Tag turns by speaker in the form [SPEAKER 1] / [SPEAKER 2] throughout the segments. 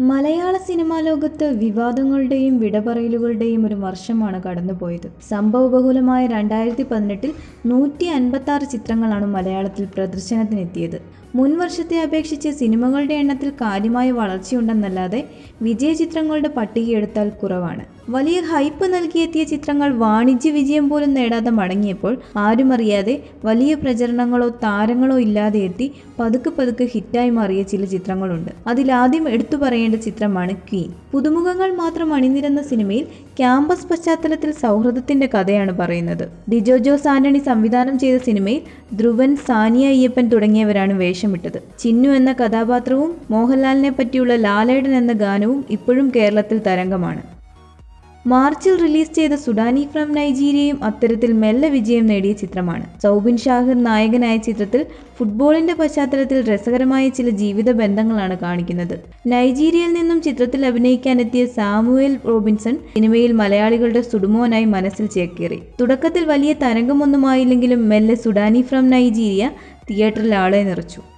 [SPEAKER 1] മലയാള cinema ലോകത്ത് വിവാദങ്ങളുടെയും വിടപറയലുകളുടെയും ഒരു വർഷമാണ് കടന്നുപോയത്. സംഭവബഹുലമായ രണ്ടായിരത്തി പതിനെട്ടിൽ നൂറ്റി അൻപത്തി ചിത്രങ്ങളാണ് മലയാളത്തിൽ പ്രദർശനത്തിനെത്തിയത്. മുൻ വർഷത്തെ അപേക്ഷിച്ച് സിനിമകളുടെ എണ്ണത്തിൽ കാര്യമായ വളർച്ചയുണ്ടെന്നല്ലാതെ വിജയ ചിത്രങ്ങളുടെ പട്ടികയെടുത്താൽ കുറവാണ്. വലിയ ഹൈപ്പ് നൽകിയെത്തിയ ചിത്രങ്ങൾ വാണിജ്യ വിജയം പോലും നേടാതെ മടങ്ങിയപ്പോൾ ആരും അറിയാതെ വലിയ പ്രചരണങ്ങളോ താരങ്ങളോ ഇല്ലാതെ എത്തി പതുക്കെ പതുക്കെ ഹിറ്റായി മാറിയ ചില ചിത്രങ്ങളുണ്ട്. അതിലാദ്യം എടുത്തു പറയേണ്ട ചിത്രമാണ് ക്വീൻ പുതുമുഖങ്ങൾ മാത്രം അണിനിരന്ന സിനിമയിൽ ക്യാമ്പസ് പശ്ചാത്തലത്തിൽ സൗഹൃദത്തിന്റെ കഥയാണ് പറയുന്നത്. ഡിജോ ജോസ് ആന്റണി സംവിധാനം ചെയ്ത സിനിമയിൽ ധ്രുവൻ സാനിയ അയ്യപ്പൻ തുടങ്ങിയവരാണ് വേഷമിട്ടത്. ചിന്നു എന്ന കഥാപാത്രവും മോഹൻലാലിനെ പറ്റിയുള്ള ലാലേടൻ എന്ന ഗാനവും ഇപ്പോഴും കേരളത്തിൽ തരംഗമാണ്. മാർച്ചിൽ റിലീസ് ചെയ്ത സുഡാനി ഫ്രം നൈജീരിയയും അത്തരത്തിൽ മെല്ലെ വിജയം നേടിയ ചിത്രമാണ്. സൗബിൻ ഷാഹിർ നായകനായ ചിത്രത്തിൽ ഫുട്ബോളിന്റെ പശ്ചാത്തലത്തിൽ രസകരമായ ചില ജീവിത ബന്ധങ്ങളാണ് കാണിക്കുന്നത്. നൈജീരിയയിൽ നിന്നും ചിത്രത്തിൽ അഭിനയിക്കാനെത്തിയ സാമുവേൽ റോബിൻസൺ സിനിമയിൽ മലയാളികളുടെ സുടുമോനായി മനസ്സിൽ ചേക്കേറി. തുടക്കത്തിൽ വലിയ തരംഗമൊന്നുമായില്ലെങ്കിലും മെല്ലെ സുഡാനി ഫ്രം നൈജീരിയ തിയേറ്ററിൽ ആളെ നിറച്ചു.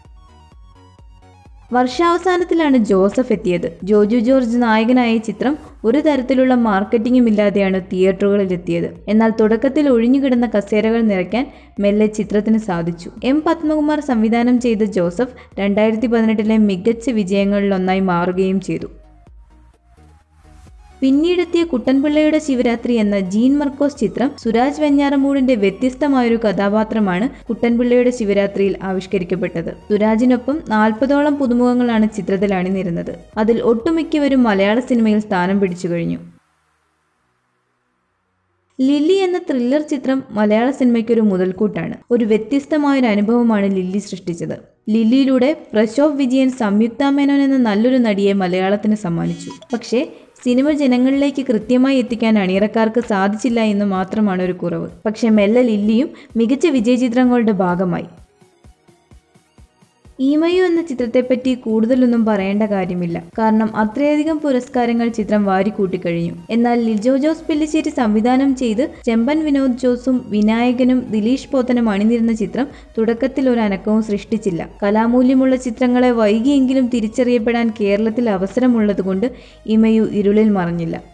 [SPEAKER 1] വർഷാവസാനത്തിലാണ് ജോസഫ് എത്തിയത്. ജോജു ജോർജ് നായകനായ ചിത്രം ഒരു തരത്തിലുള്ള മാർക്കറ്റിംഗും ഇല്ലാതെയാണ് തിയേറ്ററുകളിൽ എത്തിയത് എന്നാൽ തുടക്കത്തിൽ ഒഴിഞ്ഞുകിടന്ന കസേരകൾ നിറയ്ക്കാൻ മെല്ലെ ചിത്രത്തിന് സാധിച്ചു. എം പത്മകുമാർ സംവിധാനം ചെയ്ത ജോസഫ് രണ്ടായിരത്തി പതിനെട്ടിലെ മികച്ച വിജയങ്ങളിലൊന്നായി മാറുകയും ചെയ്തു. പിന്നീടെത്തിയ കുട്ടൻപിള്ളയുടെ ശിവരാത്രി എന്ന ജീൻ മർക്കോസ് ചിത്രം സുരാജ് വെഞ്ഞാറമൂടിന്റെ വ്യത്യസ്തമായൊരു കഥാപാത്രമാണ് കുട്ടൻപിള്ളയുടെ ശിവരാത്രിയിൽ ആവിഷ്കരിക്കപ്പെട്ടത്. സുരാജിനൊപ്പം നാൽപ്പതോളം പുതുമുഖങ്ങളാണ് ചിത്രത്തിൽ അണിനിരുന്നത് അതിൽ ഒട്ടുമിക്കവരും മലയാള സിനിമയിൽ സ്ഥാനം പിടിച്ചു കഴിഞ്ഞു. ലില്ലി എന്ന ത്രില്ലർ ചിത്രം മലയാള സിനിമയ്ക്കൊരു മുതൽക്കൂട്ടാണ്. ഒരു വ്യത്യസ്തമായൊരു അനുഭവമാണ് ലില്ലി സൃഷ്ടിച്ചത്. ലില്ലിയിലൂടെ പ്രശോഭ് വിജയൻ സംയുക്ത മേനോൻ എന്ന നല്ലൊരു നടിയെ മലയാളത്തിന് സമ്മാനിച്ചു. പക്ഷേ സിനിമ ജനങ്ങളിലേക്ക് കൃത്യമായി എത്തിക്കാൻ അണിയറക്കാർക്ക് സാധിച്ചില്ല എന്ന് മാത്രമാണ് ഒരു കുറവ്. പക്ഷേ മെല്ലെ ലില്ലിയും മികച്ച വിജയചിത്രങ്ങളുടെ ഭാഗമായി. ഈമയു എന്ന ചിത്രത്തെപ്പറ്റി കൂടുതലൊന്നും പറയേണ്ട കാര്യമില്ല. കാരണം അത്രയധികം പുരസ്കാരങ്ങൾ ചിത്രം വാരിക്കൂട്ടിക്കഴിഞ്ഞു എന്നാൽ ലിജോ ജോസ് പെല്ലിശ്ശേരി സംവിധാനം ചെയ്ത് ചെമ്പൻ വിനോദ് ജോസും വിനായകനും ദിലീഷ് പോത്തനും അണിനിരുന്ന ചിത്രം തുടക്കത്തിൽ ഒരു അനക്കവും സൃഷ്ടിച്ചില്ല. കലാമൂല്യമുള്ള ചിത്രങ്ങളെ വൈകിയെങ്കിലും തിരിച്ചറിയപ്പെടാൻ കേരളത്തിൽ അവസരമുള്ളതുകൊണ്ട് ഇമയു ഇരുളിൽ മറഞ്ഞില്ല.